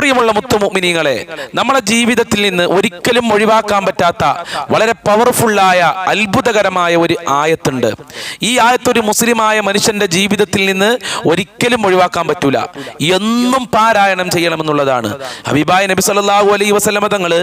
പ്രിയമുള്ള മുത്തുമുമിനിങ്ങളെ നമ്മളെ ജീവിതത്തിൽ നിന്ന് ഒരിക്കലും ഒഴിവാക്കാൻ പറ്റാത്ത വളരെ പവർഫുള്ളായ അത്ഭുതകരമായ ഒരു ആയത്തുണ്ട്. ഈ ആയത്ത് ഒരു മുസ്ലിമായ മനുഷ്യന്റെ ജീവിതത്തിൽ നിന്ന് ഒരിക്കലും ഒഴിവാക്കാൻ പറ്റൂല. എന്നും പാരായണം ചെയ്യണമെന്നുള്ളതാണ്. ഹബീബായ നബി സല്ലാഹു അലൈ വസല്ലമ തങ്ങൾ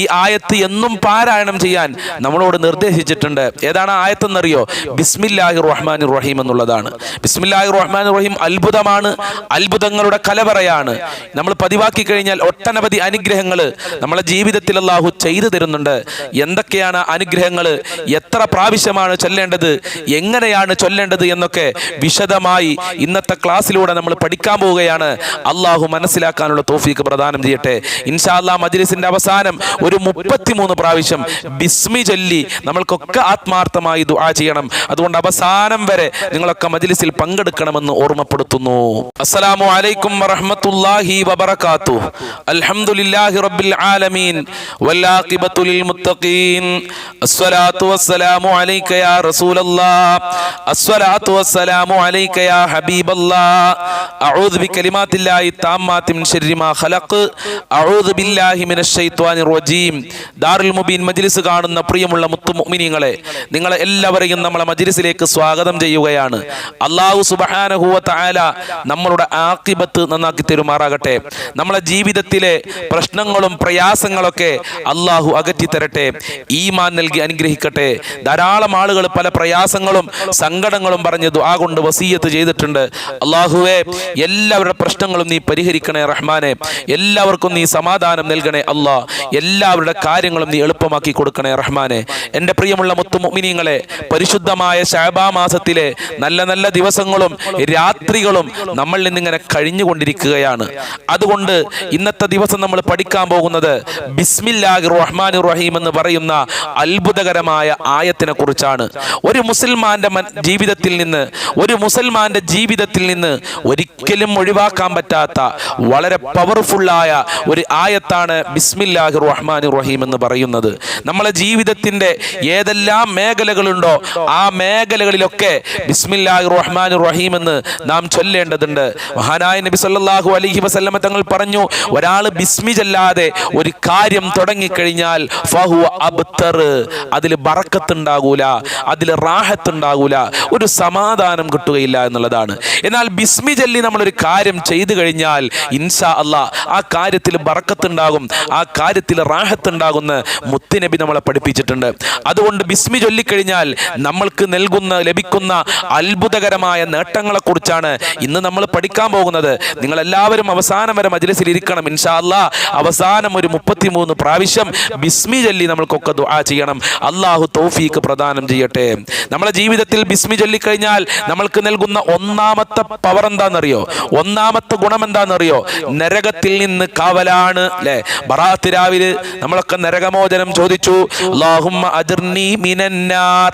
ഈ ആയത്ത് എന്നും പാരായണം ചെയ്യാൻ നമ്മളോട് നിർദ്ദേശിച്ചിട്ടുണ്ട്. ഏതാണ് ആയത്തെന്നറിയോ? ബിസ്മില്ലാഹി റഹ്മാൻ റഹീം എന്നുള്ളതാണ്. ബിസ്മില്ലാഹി റഹ്മാൻ റഹീം അത്ഭുതമാണ് അത്ഭുതങ്ങളുടെ കലവറയാണ്. നമ്മൾ പതിവാക്കി കഴിഞ്ഞാൽ ഒട്ടനവധി അനുഗ്രഹങ്ങൾ നമ്മളെ ജീവിതത്തിൽ അള്ളാഹു ചെയ്തു തരുന്നുണ്ട്. എന്തൊക്കെയാണ് അനുഗ്രഹങ്ങൾ എത്ര പ്രാവശ്യമാണ് ചൊല്ലേണ്ടത്? എങ്ങനെയാണ് ചൊല്ലേണ്ടത് എന്നൊക്കെ വിശദമായി ഇന്നത്തെ ക്ലാസ്സിലൂടെ നമ്മൾ പഠിക്കാൻ പോവുകയാണ്. അള്ളാഹു മനസ്സിലാക്കാനുള്ള തോഫീക്ക് പ്രദാനം ചെയ്യട്ടെ. ഇൻഷാ അല്ലാ മജ്ലിസിന്റെ അവസാനം ഒരു മുപ്പത്തിമൂന്ന് പ്രാവശ്യം ബിസ്മി ചൊല്ലി നമ്മൾക്കൊക്കെ ആത്മാർത്ഥമായി ദുആ ചെയ്യണം. അതുകൊണ്ട് അവസാനം വരെ നിങ്ങളൊക്കെ മജ്ലിസിൽ പങ്കെടുക്കണമെന്ന് ഓർമ്മപ്പെടുത്തുന്നു. അസ്സലാമു അലൈക്കും മജ്ലിസ് കാണുന്ന പ്രിയമുള്ള മുത്തു മുഅ്മിനീങ്ങളെ നിങ്ങളെ എല്ലാവരെയും നമ്മളെ മജ്ലിസിലേക്ക് സ്വാഗതം ചെയ്യുകയാണ്. അള്ളാഹു തആല നമ്മളുടെ ആഖിബത്ത് നന്നാക്കി തരുമാറാകട്ടെ. നമ്മളെ ജീവിതത്തിലെ പ്രശ്നങ്ങളും പ്രയാസങ്ങളൊക്കെ അള്ളാഹു അകറ്റി തരട്ടെ ഈമാൻ നൽകി അനുഗ്രഹിക്കട്ടെ. ധാരാളം ആളുകൾ പല പ്രയാസങ്ങളും സങ്കടങ്ങളും പറഞ്ഞ് ദുആ കൊണ്ട് വസീയത്ത് ചെയ്തിട്ടുണ്ട്. അള്ളാഹുവെ എല്ലാവരുടെ പ്രശ്നങ്ങളും നീ പരിഹരിക്കണേ റഹ്മാനെ. എല്ലാവർക്കും നീ സമാധാനം നൽകണേ അള്ളാഹ് എല്ലാവരുടെ കാര്യങ്ങളും നീ എളുപ്പമാക്കി കൊടുക്കണേ റഹ്മാനെ. എന്റെ പ്രിയമുള്ള മുത്തുമുമിനിങ്ങളെ പരിശുദ്ധമായ ശാബാ മാസത്തിലെ നല്ല നല്ല ദിവസങ്ങളും രാത്രികളും നമ്മളിൽ നിന്നിങ്ങനെ കഴിഞ്ഞുകൊണ്ടിരിക്കുകയാണ്. അതുകൊണ്ട് ഇന്നത്തെ ദിവസം നമ്മൾ പഠിക്കാൻ പോകുന്നത് ബിസ്മില്ലാഹി റഹ്മാൻ റഹീം എന്ന് പറയുന്ന അത്ഭുതകരമായ ആയത്തിനെ കുറിച്ചാണ്. ഒരു മുസൽമാന്റെ ജീവിതത്തിൽ നിന്ന് ഒരു മുസൽമാന്റെ ജീവിതത്തിൽ നിന്ന് ഒരിക്കലും ഒഴിവാക്കാൻ പറ്റാത്ത വളരെ പവർഫുള്ളായ ഒരു ആയത്താണ് ബിസ്മില്ലാഹി റഹ്മാൻ റഹീം എന്ന് പറയുന്നത്. നമ്മളെ ജീവിതത്തിന്റെ ഏതെല്ലാം മേഖലകളുണ്ടോ ആ മേഖലകളിലൊക്കെ ബിസ്മില്ലാഹി റഹ്മാൻ റഹീം എന്ന് നാം ചൊല്ലേണ്ടതുണ്ട്. മഹാനായ നബി സല്ലല്ലാഹു അലൈഹി വസല്ലമ തങ്ങൾ പറഞ്ഞു ഒരാൾ ബിസ്മി ചെല്ലാതെ ഒരു കാര്യം തുടങ്ങിക്കഴിഞ്ഞാൽ ഫഹു അബ്തർ. അതിൽ ബറക്കത്തുണ്ടാകൂല അതിൽ റാഹത്തുണ്ടാകൂല ഒരു സമാധാനം കിട്ടുകയില്ല എന്നുള്ളതാണ്. എന്നാൽ ബിസ്മി ചൊല്ലി നമ്മളൊരു കാര്യം ചെയ്തു കഴിഞ്ഞാൽ ഇൻഷാ അല്ല ആ കാര്യത്തിൽ ബറക്കത്തുണ്ടാകും ആ കാര്യത്തിൽ റാഹത്തുണ്ടാകുന്ന മുത്തുനബി നമ്മളെ പഠിപ്പിച്ചിട്ടുണ്ട്. അതുകൊണ്ട് ബിസ്മി ചൊല്ലിക്കഴിഞ്ഞാൽ നമ്മൾക്ക് നൽകുന്ന ലഭിക്കുന്ന അത്ഭുതകരമായ നേട്ടങ്ങളെക്കുറിച്ചാണ് ഇന്ന് നമ്മൾ പഠിക്കാൻ പോകുന്നത്. നിങ്ങളെല്ലാവരും അവസാനം വരെ മജ്ലിസിൽ ഇരിക്കണം. ഇൻഷാല്ല അവസാനം ഒരു മുപ്പത്തിമൂന്ന് പ്രാവശ്യം ബിസ്മി ചൊല്ലി നമ്മൾക്കൊക്കെ ദുആ ചെയ്യണം. അള്ളാഹു തൗഫീക്ക് പ്രദാനം ചെയ്യട്ടെ. നമ്മളെ ജീവിതത്തിൽ ബിസ്മി ചൊല്ലിക്കഴിഞ്ഞാൽ നമ്മൾക്ക് നൽകുന്ന ഒന്നാമത്തെ പവർ എന്താണെന്നറിയോ ഒന്നാമത്തെ ഗുണം എന്താണെന്നറിയോ നരകത്തിൽ നിന്ന് കാവലാണ്. അല്ലെ ബറാത്ത് രാവിലെ നമ്മളൊക്കെ നരകമോചനം ചോദിച്ചു. മിനന്നാർ.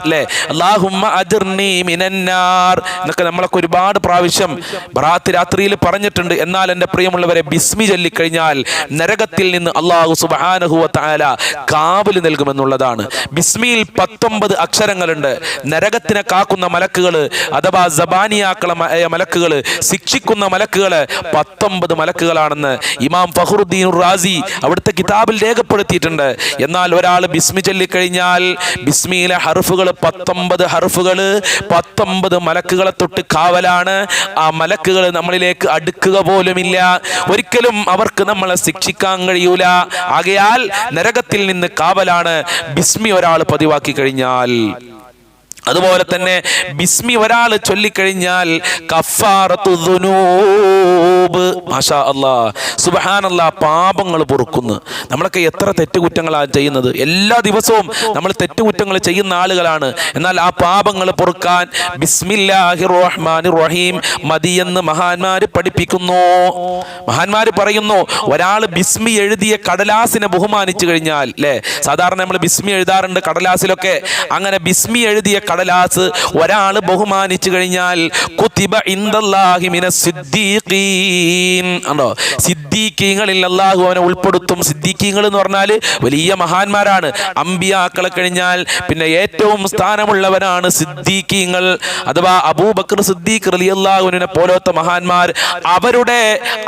മിനന്നാർ. എന്നൊക്കെ നമ്മളൊക്കെ ഒരുപാട് പ്രാവശ്യം ബറാത്ത് രാത്രിയിൽ പറഞ്ഞിട്ടുണ്ട്. എന്നാൽ എന്റെ പ്രിയമുള്ളവരെ ബിസ്മി ചൊല്ലിക്കഴിഞ്ഞാൽ നരകത്തിൽ നിന്ന് അള്ളാഹു തആല കാവൽ നൽകുമെന്നുള്ളതാണ്. ബിസ്മിയിൽ പത്തൊമ്പത് അക്ഷരങ്ങളുണ്ട്. നരകത്തിനെ കാക്കുന്ന മലക്കുകൾ അഥവാ ജബാനിയാക്കള മ- മലക്കുകൾ ശിക്ഷിക്കുന്ന മലക്കുകൾ പത്തൊമ്പത് മലക്കുകളാണെന്ന് ഇമാം ഫഹറുദ്ദീൻ റാസി അവിടുത്തെ കിതാബിൽ രേഖപ്പെടുത്തിയിട്ടുണ്ട്. എന്നാൽ ഒരാൾ ബിസ്മി ചൊല്ലിക്കഴിഞ്ഞാൽ ബിസ്മിയിലെ ഹർഫുകൾ പത്തൊമ്പത് ഹർഫുകൾ പത്തൊമ്പത് മലക്കുകളെ തൊട്ട് കാവലാണ്. ആ മലക്കുകൾ നമ്മളിലേക്ക് അടുക്കുക പോലുമില്ല. ഒരിക്കലും അവർക്ക് നമ്മളെ ശിക്ഷിക്കാൻ കഴിയൂല. ആകയാൽ നരകത്തിൽ നിന്ന് കാവലാണ്. ബിസ്മി ഒരാൾ പതിവാക്കി കഴിഞ്ഞാൽ അതുപോലെ തന്നെ ബിസ്മി ഒരാൾ ചൊല്ലിക്കഴിഞ്ഞാൽ സുബ്ഹാനല്ലാ പാപങ്ങൾ പൊറുക്കുന്നു. നമ്മളൊക്കെ എത്ര തെറ്റുകുറ്റങ്ങളാണ് ചെയ്യുന്നത്. എല്ലാ ദിവസവും നമ്മൾ തെറ്റുകുറ്റങ്ങൾ ചെയ്യുന്ന ആളുകളാണ്. എന്നാൽ ആ പാപങ്ങൾ പൊറുക്കാൻ ബിസ്മില്ലാഹി റഹ്മാൻ റഹീം മതിയെന്ന് മഹാന്മാര് പഠിപ്പിക്കുന്നു. മഹാന്മാര് പറയുന്നു ഒരാൾ ബിസ്മി എഴുതിയ കടലാസിനെ ബഹുമാനിച്ചു കഴിഞ്ഞാൽ അല്ലേ സാധാരണ നമ്മൾ ബിസ്മി എഴുതാറുണ്ട് കടലാസിലൊക്കെ. അങ്ങനെ ബിസ്മി എഴുതിയ കടലാസ് ഒരാൾ ബഹുമാനിച്ചു കഴിഞ്ഞാൽ കുത്തിബ ഇന്ദല്ലാഹി മിനസ് സിദ്ദീഖീൻ. സിദ്ദീഖീങ്ങളിൽ അള്ളാഹു അവനെ ഉൾപ്പെടുത്തും. സിദ്ദീഖീങ്ങൾ എന്ന് പറഞ്ഞാൽ വലിയ മഹാന്മാരാണ്. അമ്പിയാക്കളെ കഴിഞ്ഞാൽ പിന്നെ ഏറ്റവും സ്ഥാനമുള്ളവരാണ് സിദ്ദീഖീങ്ങൾ. അഥവാ അബൂബക്കർ സിദ്ദീഖ് റലി അള്ളാഹുവിനെ പോലത്തെ മഹാന്മാർ അവരുടെ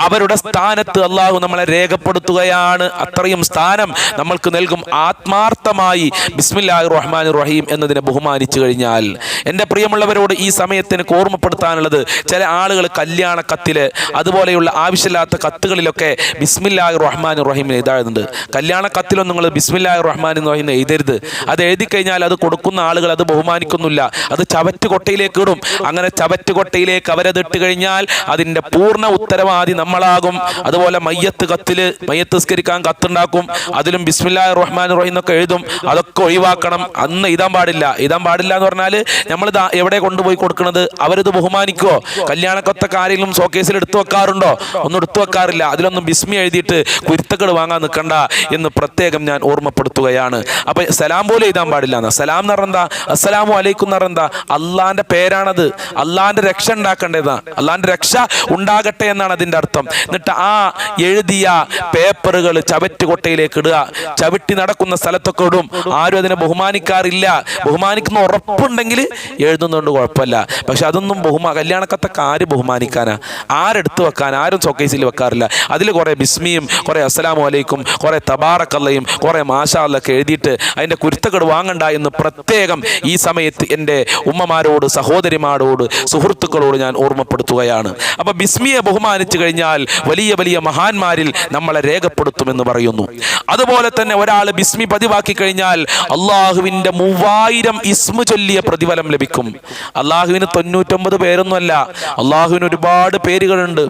അവരുടെ സ്ഥാനത്ത് അള്ളാഹു നമ്മളെ രേഖപ്പെടുത്തുകയാണ്. അത്രയും സ്ഥാനം നമ്മൾക്ക് നൽകും ആത്മാർത്ഥമായി ബിസ്മില്ലാഹി റഹ്മാൻ റഹീം എന്നതിനെ ബഹുമാനിച്ചു കഴിഞ്ഞാൽ എന്റെ പ്രിയമുള്ളവരോട് ഈ സമയത്തിന് ഓർമ്മപ്പെടുത്താനുള്ളത് ചില ആളുകൾ കല്യാണ കത്തിൽ അതുപോലെയുള്ള ആവശ്യമില്ലാത്ത കത്തുകളിലൊക്കെ ബിസ്മില്ലാഹി റഹ്മാൻ റഹീമിൻ എഴുതാറുണ്ട്. കല്യാണ കത്തിലൊന്നും നിങ്ങൾ ബിസ്മില്ലാഹി റഹ്മാൻ റഹീം എഴുതരുത്. അത് എഴുതി കഴിഞ്ഞാൽ അത് കൊടുക്കുന്ന ആളുകൾ അത് ബഹുമാനിക്കുന്നില്ല. അത് ചവറ്റ് കൊട്ടയിലേക്ക് ഇടും. അങ്ങനെ ചവറ്റ് കൊട്ടയിലേക്ക് അവരത് ഇട്ട് കഴിഞ്ഞാൽ അതിന്റെ പൂർണ ഉത്തരവാദി നമ്മളാകും. അതുപോലെ മയ്യത്ത് കത്തിൽ മയ്യത്ത് സ്കരിക്കാൻ കത്തുണ്ടാക്കും. അതിലും ബിസ്മില്ലാഹി റഹ്മാൻ റഹീം എന്നൊക്കെ എഴുതും. അതൊക്കെ ഒഴിവാക്കണം. അന്ന് എഴുതാൻ പാടില്ല. എഴുതാൻ പാടില്ല എന്ന് പറഞ്ഞാൽ നമ്മൾ എവിടെ കൊണ്ടുപോയി കൊടുക്കുന്നത് അവരിത് ബഹുമാനിക്കുവോ കല്യാണക്കൊത്ത കാര്യങ്ങളും ഷോക്കേസിൽ എടുത്തു വെക്കാറുണ്ടോ? ഒന്നും എടുത്തു വെക്കാറില്ല. അതിലൊന്നും ബിസ്മി എഴുതിയിട്ട് കുരുത്തകൾ വാങ്ങാൻ നിൽക്കണ്ട എന്ന് പ്രത്യേകം ഞാൻ ഓർമ്മപ്പെടുത്തുകയാണ്. അപ്പൊ സലാം പോലും എഴുതാൻ പാടില്ല എന്നാ. സലാം എന്ന് അസ്സലാമു അലൈക്കും എന്ന് അള്ളാന്റെ പേരാണത്. അള്ളാന്റെ രക്ഷ ഉണ്ടാക്കേണ്ടതാണ് അള്ളാന്റെ രക്ഷ ഉണ്ടാകട്ടെ എന്നാണ് അതിന്റെ അർത്ഥം. എന്നിട്ട് ആ എഴുതിയ പേപ്പറുകൾ ചവറ്റ് കൊട്ടയിലേക്ക് ഇടുക. ചവിട്ടി നടക്കുന്ന സ്ഥലത്തൊക്കെ ഇടും. ആരും അതിനെ ബഹുമാനിക്കാറില്ല. ബഹുമാനിക്കുന്ന ഉറപ്പുണ്ടെങ്കിൽ എഴുതുന്നതുകൊണ്ട് കുഴപ്പമില്ല. പക്ഷെ അതൊന്നും ബഹുമാ കല്യാണക്കത്തൊക്കെ ആര് ബഹുമാനിക്കാനാ. ആരെടുത്ത് വെക്കാൻ ആരും സൊക്കേസിൽ വെക്കാറില്ല. അതിൽ കുറേ ബിസ്മിയും കുറേ അസ്സലാമു അലൈക്കും കുറേ തബാറക്കല്ലയും കുറേ മാഷാലൊക്കെ എഴുതിയിട്ട് അതിന്റെ കുരുത്തക്കേട് വാങ്ങണ്ട എന്ന് പ്രത്യേകം ഈ സമയത്ത് എന്റെ ഉമ്മമാരോട് സഹോദരിമാരോട് സുഹൃത്തുക്കളോട് ഞാൻ ഓർമ്മപ്പെടുത്തുകയാണ്. അപ്പോൾ ബിസ്മിയെ ബഹുമാനിച്ചു കഴിഞ്ഞാൽ വലിയ വലിയ മഹാന്മാരിൽ നമ്മളെ രേഖപ്പെടുത്തുമെന്ന് പറയുന്നു. അതുപോലെ തന്നെ ഒരാൾ ബിസ്മി പതിവാക്കി കഴിഞ്ഞാൽ അള്ളാഹുവിന്റെ മൂവായിരം ഇസ്മു ചൊല്ലിയ പ്രതിഫലം ലഭിക്കും. അള്ളാഹുവിന് തൊണ്ണൂറ്റൊമ്പത് പേരൊന്നുമല്ല. അള്ളാഹുവിന് ഒരുപാട് പേരുകളുണ്ട്.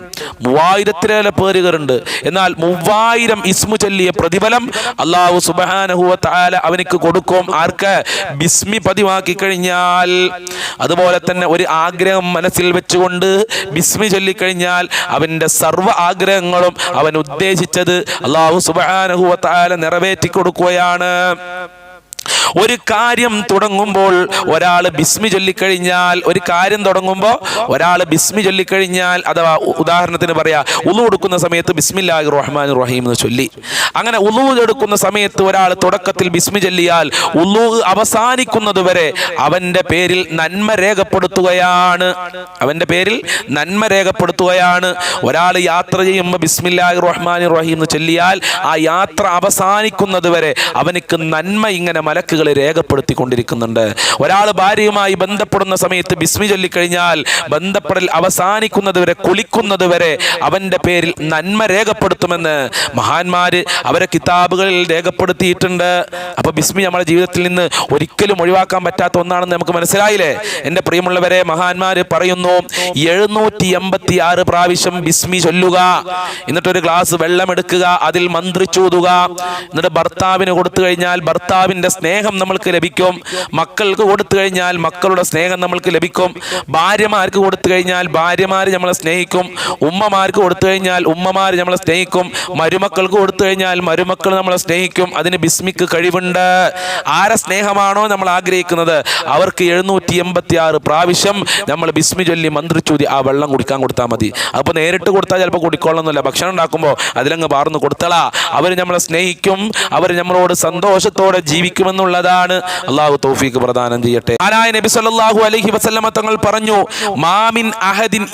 മൂവായിരത്തിലേറെ പേരുകളുണ്ട്. എന്നാൽ മൂവായിരം ഇസ്മു ചൊല്ലിയ പ്രതിഫലം അള്ളാഹു സുബാനഹുവ താല അവനിക്ക് കൊടുക്കും. ആർക്ക്? ബിസ്മി പതിവാക്കി കഴിഞ്ഞാൽ. അതുപോലെ തന്നെ ഒരു ആഗ്രഹം മനസ്സിൽ വെച്ചുകൊണ്ട് ബിസ്മി ചൊല്ലിക്കഴിഞ്ഞാൽ അവന്റെ സർവ ആഗ്രഹങ്ങളും അവൻ ഉദ്ദേശിച്ചത് അള്ളാഹു സുബാനഹുവ താല നിറവേറ്റി കൊടുക്കുകയാണ് ഒരു കാര്യം തുടങ്ങുമ്പോൾ ഒരാൾ ബിസ്മി ചൊല്ലിക്കഴിഞ്ഞാൽ ഒരു കാര്യം തുടങ്ങുമ്പോൾ ഒരാൾ ബിസ്മി ചൊല്ലിക്കഴിഞ്ഞാൽ അഥവാ ഉദാഹരണത്തിന് പറയാ ഉളു എടുക്കുന്ന സമയത്ത് ബിസ്മില്ലാഹി റഹ്മാൻ റഹീം എന്ന് ചൊല്ലി. അങ്ങനെ ഉളു എടുക്കുന്ന സമയത്ത് ഒരാൾ തുടക്കത്തിൽ ബിസ്മി ചൊല്ലിയാൽ ഉളു അവസാനിക്കുന്നത് വരെ അവന്റെ പേരിൽ നന്മ രേഖപ്പെടുത്തുകയാണ്. അവന്റെ പേരിൽ നന്മ രേഖപ്പെടുത്തുകയാണ്. ഒരാൾ യാത്ര ചെയ്യുമ്പോൾ ബിസ്മില്ലാഹി റഹ്മാൻ റഹീം എന്ന് ചൊല്ലിയാൽ ആ യാത്ര അവസാനിക്കുന്നത് വരെ അവനക്ക് നന്മ ഇങ്ങനെ മലക്കുകൾ രേഖപ്പെടുത്തിക്കൊണ്ടിരിക്കുന്നുണ്ട്. ഒരാൾ ഭാര്യയുമായി ബന്ധപ്പെടുന്ന സമയത്ത് ബിസ്മി ചൊല്ലിക്കഴിഞ്ഞാൽ ബന്ധപ്പെടൽ അവസാനിക്കുന്നത് വരെ കുളിക്കുന്നത് വരെ അവന്റെ പേരിൽ നന്മ രേഖപ്പെടുത്തുമെന്ന് മഹാന്മാർ അവരെ കിതാബുകളിൽ രേഖപ്പെടുത്തിയിട്ടുണ്ട്. അപ്പോൾ ബിസ്മി നമ്മുടെ ജീവിതത്തിൽ നിന്ന് ഒരിക്കലും ഒഴിവാക്കാൻ പറ്റാത്ത ഒന്നാണെന്ന് നമുക്ക് മനസ്സിലായില്ലേ? എന്റെ പ്രിയമുള്ളവരെ മഹാന്മാർ പറയുന്നു എഴുന്നൂറ്റി എൺപത്തി ആറ് പ്രാവശ്യം ബിസ്മി ചൊല്ലുക എന്നിട്ടൊരു ഗ്ലാസ് വെള്ളം എടുക്കുക അതിൽ മന്ത്രിച്ചൂതുക. എന്നിട്ട് ഭർത്താവിന് കൊടുത്തു കഴിഞ്ഞാൽ ഭർത്താവിന്റെ സ്നേഹം നമ്മൾക്ക് ലഭിക്കും. മക്കൾക്ക് കൊടുത്തു കഴിഞ്ഞാൽ മക്കളുടെ സ്നേഹം നമ്മൾക്ക് ലഭിക്കും. ഭാര്യമാർക്ക് കൊടുത്തു കഴിഞ്ഞാൽ ഭാര്യമാർ നമ്മളെ സ്നേഹിക്കും. ഉമ്മമാർക്ക് കൊടുത്തു കഴിഞ്ഞാൽ ഉമ്മമാർ നമ്മളെ സ്നേഹിക്കും. മരുമക്കൾക്ക് കൊടുത്തു കഴിഞ്ഞാൽ മരുമക്കൾ നമ്മളെ സ്നേഹിക്കും. അതിന് ബിസ്മിക്ക് കഴിവുണ്ട്. ആരെ സ്നേഹമാണോ നമ്മൾ ആഗ്രഹിക്കുന്നത്? അവർക്ക് എഴുന്നൂറ്റി എൺപത്തി ആറ് പ്രാവശ്യം നമ്മൾ ബിസ്മി ചൊല്ലി മന്ത്രിച്ചൂതി ആ വെള്ളം കുടിക്കാൻ കൊടുത്താൽ മതി. അപ്പോൾ നേരിട്ട് കൊടുത്താൽ ചിലപ്പോൾ കുടിക്കൊള്ളണമെന്നില്ല. ഭക്ഷണം ഉണ്ടാക്കുമ്പോൾ അതിലങ്ങ് പാർന്ന് കൊടുത്തളാ. അവർ നമ്മളെ സ്നേഹിക്കും. അവർ നമ്മളോട് സന്തോഷത്തോടെ ജീവിക്കുമെന്നുള്ളതാണ് അള്ളാഹു തൗഫീഖ് പ്രദാനം ചെയ്യട്ടെ. ആനായ നബി സല്ലല്ലാഹു അലൈഹി വസല്ലമ തങ്ങൾ പറഞ്ഞു മാമിൻ അഹദിൻ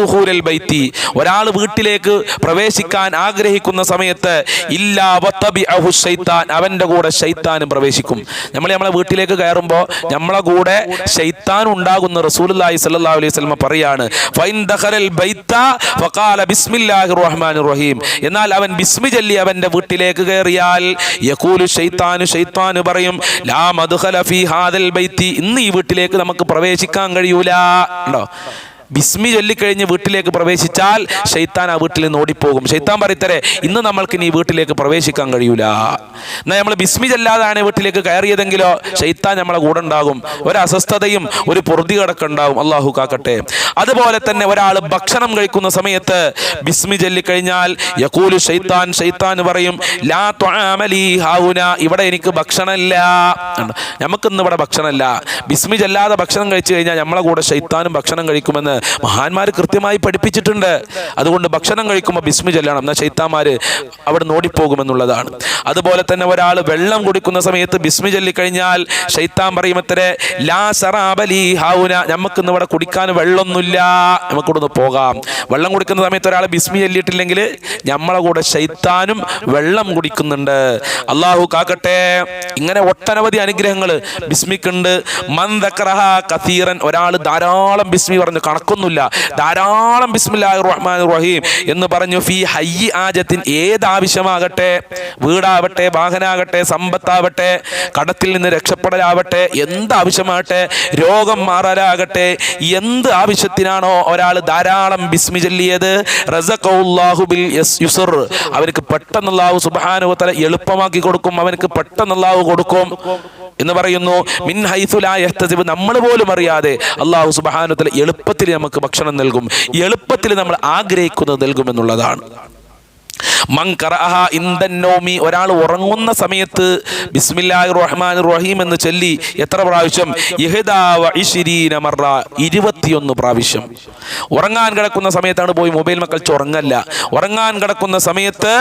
ദുഹൂലൽ ബൈത്തി. ഒരാൾ വീട്ടിലേക്ക് പ്രവേശിക്കാൻ ആഗ്രഹിക്കുന്ന സമയത്ത് ഇല്ലാ വത്തബിഅഹു ശൈത്താൻ. അവന്റെ കൂടെ ശൈത്താനും പ്രവേശിക്കും. നമ്മൾ നമ്മളെ വീട്ടിലേക്ക് കയറുമ്പോൾ നമ്മളെ കൂടെ ശൈത്താൻ ഉണ്ടാകുന്ന റസൂലുള്ളാഹി സ്വല്ലല്ലാഹു അലൈഹി വസല്ലമ പറയാണ് ഫൈൻ ഫഖാല റഹീം. എന്നാൽ അവൻ ബിസ്മി ചൊല്ലി അവന്റെ വീട്ടിലേക്ക് കയറിയാൽ യഖൂലു ശൈത്താനു ശൈത്താനു പറയും ലാ ഫീ ഹാദൽ ബൈത്തി. ഇന്ന് ഈ വീട്ടിലേക്ക് നമുക്ക് പ്രവേശിക്കാൻ കഴിയൂല. ഉണ്ടോ? ബിസ്മി ചൊല്ലിക്കഴിഞ്ഞ് വീട്ടിലേക്ക് പ്രവേശിച്ചാൽ ഷെയ്ത്താൻ ആ വീട്ടിൽ നിന്ന് ഓടിപ്പോകും. ഷെയ്ത്താൻ പറയത്തരെ ഇന്ന് നമ്മൾക്ക് ഇനി വീട്ടിലേക്ക് പ്രവേശിക്കാൻ കഴിയൂല. എന്നാൽ നമ്മൾ ബിസ്മി ചെല്ലാതാണ് വീട്ടിലേക്ക് കയറിയതെങ്കിലോ ഷെയ്ത്താൻ നമ്മളെ കൂടെ ഉണ്ടാകും. ഒരു അസ്വസ്ഥതയും ഒരു പൊറുതി കിടക്കുണ്ടാവും അള്ളാഹു കാക്കട്ടെ. അതുപോലെ തന്നെ ഒരാൾ ഭക്ഷണം കഴിക്കുന്ന സമയത്ത് ബിസ്മി ചൊല്ലിക്കഴിഞ്ഞാൽ യക്കൂലു ഷെയ്ത്താൻ ഷെയ്ത്താൻ പറയും ലാ ത്വാമലി ഹാവുന ഇവിടെ എനിക്ക് ഭക്ഷണമില്ല. നമുക്കിന്ന് ഇവിടെ ഭക്ഷണമില്ല. ബിസ്മി ചെല്ലാതെ ഭക്ഷണം കഴിച്ചു കഴിഞ്ഞാൽ നമ്മളെ കൂടെ ഷെയ്ത്താനും ഭക്ഷണം കഴിക്കുമെന്ന് മഹാന്മാർ കൃത്യമായി പഠിപ്പിച്ചിട്ടുണ്ട്. അതുകൊണ്ട് ഭക്ഷണം കഴിക്കുമ്പോൾ ബിസ്മി ചെല്ലണം. എന്നാൽ ചൈത്താമാർ അവിടെ നോടിപ്പോകുമെന്നുള്ളതാണ്. അതുപോലെ തന്നെ ഒരാൾ വെള്ളം കുടിക്കുന്ന സമയത്ത് ബിസ്മി ചൊല്ലിക്കഴിഞ്ഞാൽ ശൈത്താൻ പറയുമത്രേ ലാ സറാബലി ഹൗന. നമുക്കിന്ന് ഇവിടെ കുടിക്കാൻ വെള്ളമൊന്നുമില്ല നമുക്കിവിടുന്ന് പോകാം. വെള്ളം കുടിക്കുന്ന സമയത്ത് ഒരാൾ ബിസ്മി ചൊല്ലിയിട്ടില്ലെങ്കിൽ നമ്മളെ കൂടെ ശൈത്താനും വെള്ളം കുടിക്കുന്നുണ്ട്. അള്ളാഹു കാക്കട്ടെ. ഇങ്ങനെ ഒട്ടനവധി അനുഗ്രഹങ്ങൾ ബിസ്മിക്കുണ്ട്. മന്ദക്രഹ കസീറൻ. ഒരാൾ ധാരാളം ബിസ്മി പറഞ്ഞു കണക്കൊന്നുമില്ല ധാരാളം ബിസ്മില്ലാഹി റഹ്മാൻ റഹീം എന്ന് പറഞ്ഞു ഫീ ഹയ്യി ആജത്തിൻ ഏത് ആവശ്യമാകട്ടെ വീടാവട്ടെ വാഹനാകട്ടെ സമ്പത്താവട്ടെ കടത്തിൽ നിന്ന് രക്ഷപ്പെടലാവട്ടെ എന്ത് ആവശ്യമാകട്ടെ രോഗം മാറലാകട്ടെ എന്ത് ആവശ്യത്തിനാണോ ഒരാൾ ധാരാളം ബിസ്മി ചൊല്ലിയത്? റസഖുല്ലാഹു ബിൽ യസ് യുസർ. അവർക്ക് പെട്ടെന്ന് അല്ലാഹു തല എളുപ്പമാക്കി കൊടുക്കും അവനക്ക് പെട്ടെന്ന് അല്ലാഹു കൊടുക്കും എന്ന് പറയുന്നു. മിൻ ഹൈസുലായ നമ്മൾ പോലും അറിയാതെ അള്ളാഹു സുബാനുത്തല എളുപ്പത്തിൽ നമുക്ക് ഭക്ഷണം നൽകും. എളുപ്പത്തിൽ നമ്മൾ ആഗ്രഹിക്കുന്നത് നൽകുമെന്നുള്ളതാണ്. മങ്കറഹ ഇന്ദന്നോമി ഒരാൾ ഉറങ്ങുന്ന സമയത്ത് ബിസ്മില്ലാഹി റഹ്മാൻ റഹീം എന്ന് ചൊല്ലി എത്ര പ്രാവശ്യം? ഇഹ്ദാ വഇശ്രീന മറ ഇരുപത്തിയൊന്ന് പ്രാവശ്യം. ഉറങ്ങാൻ കിടക്കുന്ന സമയത്താണ് പോയി മൊബൈൽ മക്കൾ ഉറങ്ങല്ല ഉറങ്ങാൻ കിടക്കുന്ന സമയത്ത്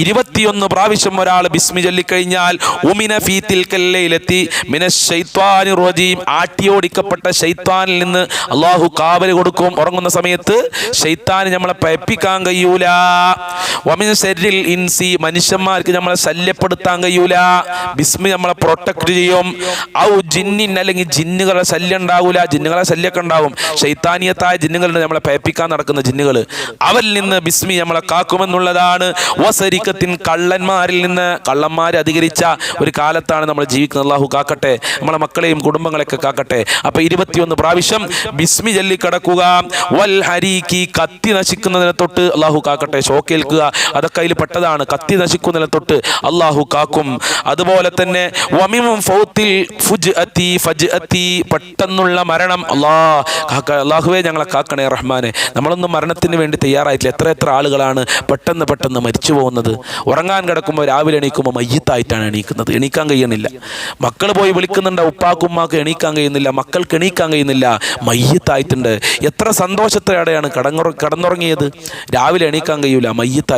ഇരുപത്തിയൊന്ന് പ്രാവശ്യം ഒരാൾ ബിസ്മി ചൊല്ലിക്കഴിഞ്ഞാൽ ഉമിന ഫീത്തിൽ കല്ലയിലെത്തി മിന ശൈത്വാനി റജീം ആട്ടിയോടിക്കപ്പെട്ട ശൈത്വാനിൽ നിന്ന് അള്ളാഹു കാവൽ കൊടുക്കും. ഉറങ്ങുന്ന സമയത്ത് ശൈത്താന് നമ്മളെ പയപ്പിക്കാൻ കഴിയൂല. വമിൻ ശരിൽ ഇൻസി മനുഷ്യന്മാർക്ക് നമ്മളെ ശല്യപ്പെടുത്താൻ കഴിയൂല. ബിസ്മി നമ്മളെ പ്രൊട്ടക്ട് ചെയ്യും. ഔ ജിന്നിൻ അല്ലെങ്കിൽ ജിന്നുകളുടെ ശല്യം ഉണ്ടാവൂല. ജിന്നുകളെ ശല്യമൊക്കെ ഉണ്ടാവും. ശൈത്താനീയത്തായ ജിന്നുകളുണ്ട് നമ്മളെ പേപ്പിക്കാൻ നടക്കുന്ന ജിന്നുകൾ അവരിൽ നിന്ന് ബിസ്മി നമ്മളെ കാക്കുമെന്നുള്ളതാണ്. വസരിക്കത്തിൻ കള്ളന്മാരിൽ നിന്ന് കള്ളന്മാർ അധികരിച്ച ഒരു കാലത്താണ് നമ്മൾ ജീവിക്കുന്നത്. അള്ളാഹു കാക്കട്ടെ. നമ്മളെ മക്കളെയും കുടുംബങ്ങളെയൊക്കെ കാക്കട്ടെ. അപ്പൊ ഇരുപത്തിയൊന്ന് പ്രാവശ്യം ബിസ്മി ചൊല്ലി കിടക്കുക വൽ ഹരീക്കി കത്തി നശിക്കുന്നതിനെ തൊട്ട് അള്ളാഹു കാക്കട്ടെ. ഷോക്കേൽക്കുക. അതൊക്കെ അതിൽ പെട്ടതാണ്. കത്തി നശിക്കുന്നതിനെ തൊട്ട് അള്ളാഹു കാക്കും. അതുപോലെ തന്നെ പെട്ടെന്നുള്ള മരണം. അള്ളാ അള്ളാഹുവേ ഞങ്ങളെ കാക്കണേ റഹ്മാനെ. നമ്മളൊന്നും മരണത്തിന് വേണ്ടി തയ്യാറായിട്ടില്ല. എത്ര എത്ര ആളുകളാണ് പെട്ടെന്ന് പെട്ടെന്ന് മരിച്ചു പോകുന്നത്. ഉറങ്ങാൻ കിടക്കുമ്പോൾ രാവിലെ എണീക്കുമ്പോൾ മയ്യത്തായിട്ടാണ് എണീക്കുന്നത്. എണീക്കാൻ കഴിയുന്നില്ല. മക്കൾ പോയി വിളിക്കുന്നുണ്ട് ഉപ്പാക്കുമ്മാക്ക് എണീക്കാൻ കഴിയുന്നില്ല. മക്കൾക്ക് എണീക്കാൻ കഴിയുന്നില്ല. മയ്യത്തായിട്ടുണ്ട്. എത്ര സന്തോഷത്തോടെയാണ് കടങ്ങുറ കടന്നുറങ്ങിയത്. രാവിലെ എണീക്കാൻ കഴിയൂല.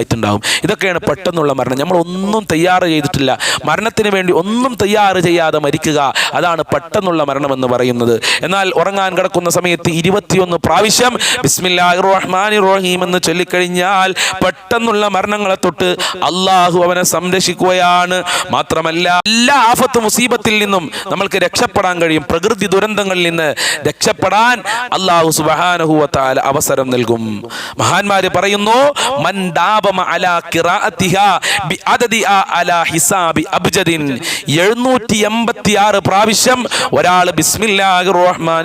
മയ്യത്തായിട്ടുണ്ടാവും ഇതൊക്കെയാണ് പെട്ടെന്നുള്ള മരണം. നമ്മൾ ഒന്നും തയ്യാറ് ചെയ്തിട്ടില്ല. മരണത്തിന് വേണ്ടി ഒന്നും തയ്യാറ് ചെയ്യാതെ മരിക്കുക. അതാണ് പെട്ടെന്നുള്ള മരണമെന്ന് പറയുന്നത്. എന്നാൽ ഉറങ്ങാൻ കിടക്കുന്ന സമയത്ത് ഇരുപത്തിയൊന്ന് പ്രാവശ്യം ബിസ്മില്ലാഹിർ റഹീം എന്ന് ചൊല്ലിക്കഴിഞ്ഞാൽ പെട്ടെന്നുള്ള മരണങ്ങളെ തൊട്ട് അള്ളാഹു അവനെ സംരക്ഷിക്കുകയാണ്. മാത്രമല്ല എല്ലാ ആഫത്ത് മുസീബത്തിൽ നിന്നും നമ്മൾക്ക് രക്ഷപ്പെടാൻ കഴിയും. പ്രകൃതി ദുരന്തങ്ങളിൽ നിന്ന് രക്ഷപ്പെടാൻ അള്ളാഹു സുബാനഹുവത്താൽ അവസരം നൽകും. മഹാന്മാര് പറയുന്നു മൻ അലാ ഹിസാബി അബ്ജദിൻ. 786 പ്രാവശ്യം ഒരാൾ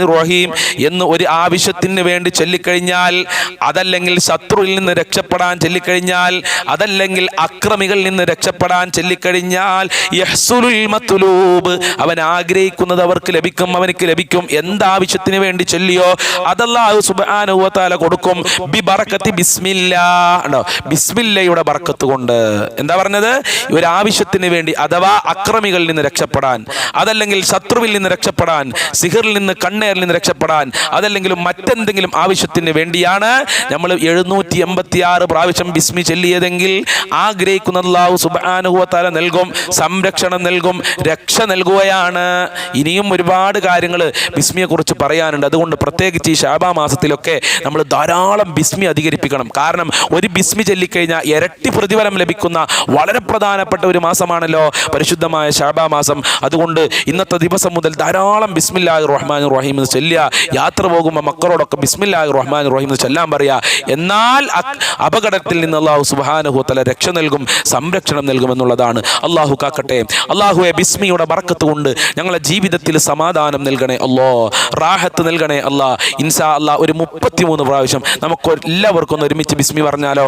റഹീം എന്ന് ഒരു ആവശ്യത്തിന് വേണ്ടി ചൊല്ലിക്കഴിഞ്ഞാൽ അതല്ലെങ്കിൽ ശത്രുവിൽ നിന്ന് രക്ഷപ്പെടാൻ ചൊല്ലിക്കഴിഞ്ഞാൽ അതല്ലെങ്കിൽ അക്രമികളിൽ നിന്ന് രക്ഷപ്പെടാൻ ചൊല്ലിക്കഴിഞ്ഞാൽ അവൻ ആഗ്രഹിക്കുന്നത് അവർക്ക് ലഭിക്കും അവനക്ക് ലഭിക്കും. എന്താവശ്യത്തിന് വേണ്ടി ചൊല്ലിയോ? അതല്ലാഹു കൊടുക്കും. ഉണ്ടോ ബിസ്മില്ലയുടെ ബർക്കത്ത് കൊണ്ട്. എന്താ പറഞ്ഞത്? ഇവർ ആവശ്യത്തിന് വേണ്ടി അഥവാ അക്രമികളിൽ നിന്ന് രക്ഷപ്പെടാൻ അതല്ലെങ്കിൽ ശത്രുവിൽ നിന്ന് രക്ഷപ്പെടാൻ സിഹറിൽ നിന്ന് കണ്ണേറിൽ നിന്ന് രക്ഷപ്പെടാൻ അതല്ലെങ്കിൽ മറ്റെന്തെങ്കിലും ആവശ്യത്തിന് വേണ്ടിയാണ് നമ്മൾ എഴുന്നൂറ്റി എൺപത്തി ആറ് പ്രാവശ്യം ബിസ്മി ചൊല്ലിയതെങ്കിൽ ആഗ്രഹിക്കുന്ന തആല നൽകും സംരക്ഷണം നൽകും രക്ഷ നൽകുകയാണ്. ഇനിയും ഒരുപാട് കാര്യങ്ങൾ ബിസ്മിയെക്കുറിച്ച് പറയാനുണ്ട്. അതുകൊണ്ട് പ്രത്യേകിച്ച് ഈ ഷാബാ മാസത്തിലൊക്കെ നമ്മൾ ധാരാളം ബിസ്മി അധികരിപ്പിക്കണം. കാരണം ഒരു ബിസ്മി ചൊല്ലിക്കഴിഞ്ഞാൽ കഴിഞ്ഞാൽ ഇരട്ടി പ്രതിഫലം ലഭിക്കുന്ന വളരെ പ്രധാനപ്പെട്ട ഒരു മാസമാണല്ലോ പരിശുദ്ധമായ ഷാബാ മാസം. അതുകൊണ്ട് ഇന്നത്തെ ദിവസം മുതൽ ധാരാളം ബിസ്മില്ലാഹി റഹ്മാൻ റഹീം എന്ന് ചെല്ലുക. യാത്ര പോകുമ്പോൾ മക്കളോടൊക്കെ ബിസ്മില്ലാഹി റഹ്മാൻ റഹീം എന്ന് ചെല്ലാൻ പറയുക എന്നാൽ അപകടത്തിൽ നിന്ന് അള്ളാഹു സുബാനുഹൂത്തല രക്ഷ നൽകും സംരക്ഷണം നൽകുമെന്നുള്ളതാണ് അള്ളാഹു കാക്കട്ടെ. അള്ളാഹുവെ ബിസ്മിയുടെ ബറക്കത്ത് കൊണ്ട് ഞങ്ങളെ ജീവിതത്തിൽ സമാധാനം നൽകണേ അല്ലോ. റാഹത്ത് നൽകണേ അല്ലാ. ഇൻസാ അല്ലാ ഒരു മുപ്പത്തിമൂന്ന് പ്രാവശ്യം നമുക്ക് എല്ലാവർക്കും ഒന്ന് ഒരുമിച്ച് ബിസ്മി പറഞ്ഞാലോ?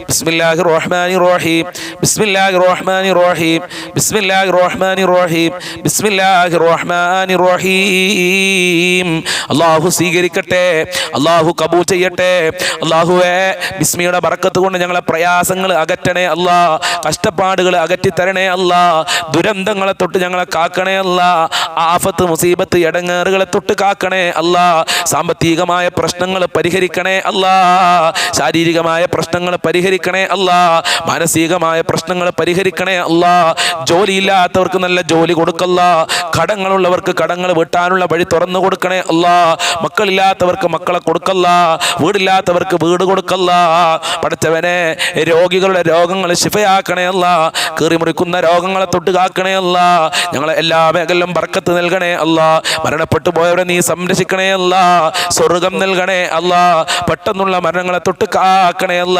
ബിസ്മില്ലാഹി റഹ്മാനി റഹീം ബിസ്മില്ലാഹി റഹ്മാനി റഹീം ബിസ്മില്ലാഹി റഹ്മാനി റഹീം ബിസ്മില്ലാഹി റഹ്മാനി റഹീം അള്ളാഹു സ്വീകരിക്കട്ടെ. അള്ളാഹു കബൂ ചെയ്യട്ടെ. അള്ളാഹുവേ ബിസ്മിയുടെ ബറക്കത്ത് കൊണ്ട് ഞങ്ങളെ പ്രയാസങ്ങൾ അകറ്റണേ അല്ലാ. കഷ്ടപ്പാടുകൾ അകറ്റി തരണേ അല്ലാ. ദുരന്തങ്ങളെ തൊട്ട് ഞങ്ങളെ കാക്കണേ അല്ല. ആഫത്ത് മുസീബത്ത് ഇടങ്ങേറുകളെ തൊട്ട് കാക്കണേ അല്ല. സാമ്പത്തികമായ പ്രശ്നങ്ങൾ പരിഹരിക്കണേ അല്ല. ശാരീരികമായ പ്രശ്നങ്ങൾ പരിഹരി പരിഹരിക്കണേ അല്ല. മാനസികമായ പ്രശ്നങ്ങൾ പരിഹരിക്കണേ അല്ല. ജോലിയില്ലാത്തവർക്ക് നല്ല ജോലി കൊടുക്കല്ല. കടങ്ങളുള്ളവർക്ക് കടങ്ങൾ വീട്ടാനുള്ള വഴി തുറന്നു കൊടുക്കണേ അല്ല. മക്കളില്ലാത്തവർക്ക് മക്കളെ കൊടുക്കല്ല. വീടില്ലാത്തവർക്ക് വീട് കൊടുക്കല്ല. പഠിച്ചവനെ രോഗികളുടെ രോഗങ്ങൾ ശിഫയാക്കണേ അല്ല. കീറിമുറിക്കുന്ന രോഗങ്ങളെ തൊട്ട് കാക്കണേ അല്ല. ഞങ്ങളെ എല്ലാ മേഖലയിലും ബർക്കത്ത് നൽകണേ അല്ല. മരണപ്പെട്ടു പോയവരെ നീ സംരക്ഷിക്കണേ അല്ല. സ്വർഗം നൽകണേ അല്ല. പെട്ടെന്നുള്ള മരണങ്ങളെ തൊട്ട് കാക്കണേ അല്ല.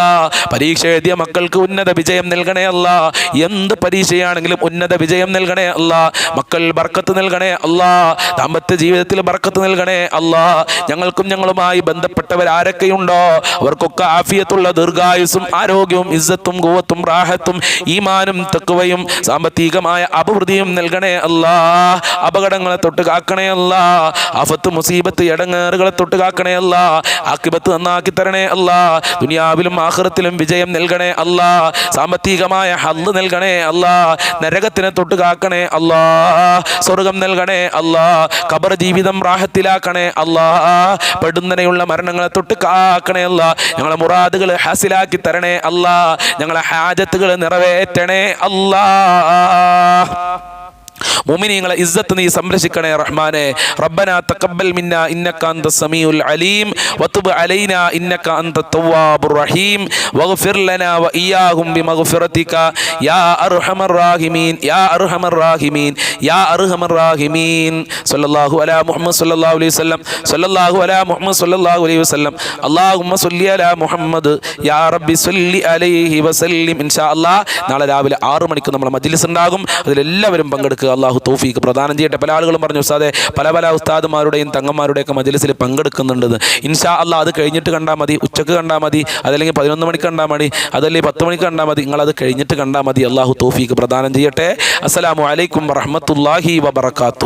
പരീക്ഷ എഴുതിയ മക്കൾക്ക് ഉന്നത വിജയം നൽകണേ അല്ല. എന്ത് പരീക്ഷയാണെങ്കിലും ഉന്നത വിജയം നൽകണേ അല്ല. മക്കൾ ബർക്കത്ത് നൽകണേ അല്ല. ദാമ്പത്യ ജീവിതത്തിൽ ബർക്കത്ത് നൽകണേ അല്ല. ഞങ്ങൾക്കും ഞങ്ങളുമായി ബന്ധപ്പെട്ടവർ ആരൊക്കെയുണ്ടോ? അവർക്കൊക്കെ ആഫിയത്തുള്ള ദീർഘായുസും ആരോഗ്യവും ഇസ്സത്തും കൂവത്തും റാഹത്തും ഈമാനും തെക്കുവയും സാമ്പത്തികമായ അഭിവൃദ്ധിയും നൽകണേ അല്ല. അപകടങ്ങളെ തൊട്ട് കാക്കണേ അല്ല. ആഫത്ത് മുസീബത്ത് ഇടങ്ങേറുകളെ തൊട്ട് കാക്കണേ അല്ല. ആക്കിബത്ത് നന്നാക്കി തരണേ അല്ല. ദുനിയാവിലും ആഹ്റത്തിലും വിജയം നൽകണേ അല്ല. സാമ്പത്തികമായ ഹല്ല് നൽകണേ അല്ല. നരകത്തിനെ തൊട്ട് കാക്കണേ അല്ല. സ്വർഗം നൽകണേ അല്ല. ഖബർ ജീവിതം റാഹത്തിലാക്കണേ അല്ല. പെടുന്നനെയുള്ള മരണങ്ങളെ തൊട്ട് കാക്കണേ അല്ല. ഞങ്ങളെ മുറാദുകൾ ഹാസിലാക്കി തരണേ അല്ല. ഞങ്ങളെ ഹാജത്തുകൾ നിറവേറ്റണേ അല്ലാ. മുഅ്മിനീങ്ങളെ ഇസ്സത്ത് നീ സംരക്ഷിക്കണേ റഹ്മാനെ. റബ്ബന തഖബ്ബൽ മിന്ന ഇന്നക അന്ത സമീഉൽ അലീം. വതുബ് അലൈന ഇന്നക അന്ത തവ്വാബുർ റഹീം. വഗ്ഫിർ ലനാ വഇയ്യാഹും ബിമഗ്ഫിറതിക. യാ അർഹമർ റാഹിമീൻ യാ അർഹമർ റാഹിമീൻ യാ അർഹമർ റാഹിമീൻ. സല്ലല്ലാഹു അലാ മുഹമ്മദ് സല്ലല്ലാഹു അലൈഹി വസല്ലം സല്ലല്ലാഹു അലാ മുഹമ്മദ് സല്ലല്ലാഹു അലൈഹി വസല്ലം. അല്ലാഹുമ്മ സല്ലി അലാ മുഹമ്മദ് യാ റബ്ബി സല്ലി അലൈഹി വസല്ലിം. ഇൻഷാ അല്ലാഹ് നാളെ രാവിലെ 6 മണിക്ക് നമ്മൾ മജ്ലിസ് ഉണ്ടാകും. അതിലെല്ലാവരും പങ്കെടുക്കുക. അള്ളാഹു തൗഫീക്ക് പ്രദാനം ചെയ്യട്ടെ. പല ആളുകളും പറഞ്ഞു ഉസ്താദെ പല പല ഉസ്താദുമാരുടെയും തങ്ങന്മാരുടെയൊക്കെ മജലിസിൽ പങ്കെടുക്കുന്നുണ്ടെന്ന് ഇൻഷാ അല്ല അത് കഴിഞ്ഞിട്ട് കണ്ടാൽ മതി ഉച്ചയ്ക്ക് കണ്ടാൽ മതി അതല്ലെങ്കിൽ പതിനൊന്ന് മണിക്ക് കണ്ടാൽ മതി അതല്ലെങ്കിൽ പത്ത് മണിക്ക് കണ്ടാൽ മതി നിങ്ങൾ അത് കഴിഞ്ഞിട്ട് കണ്ടാൽ മതി. അള്ളാഹു തൗഫീക്ക് പ്രദാനം ചെയ്യട്ടെ. അസ്സലാമു അലൈക്കും വറഹ്മത്തുള്ളാഹി വബറകാതുഹു.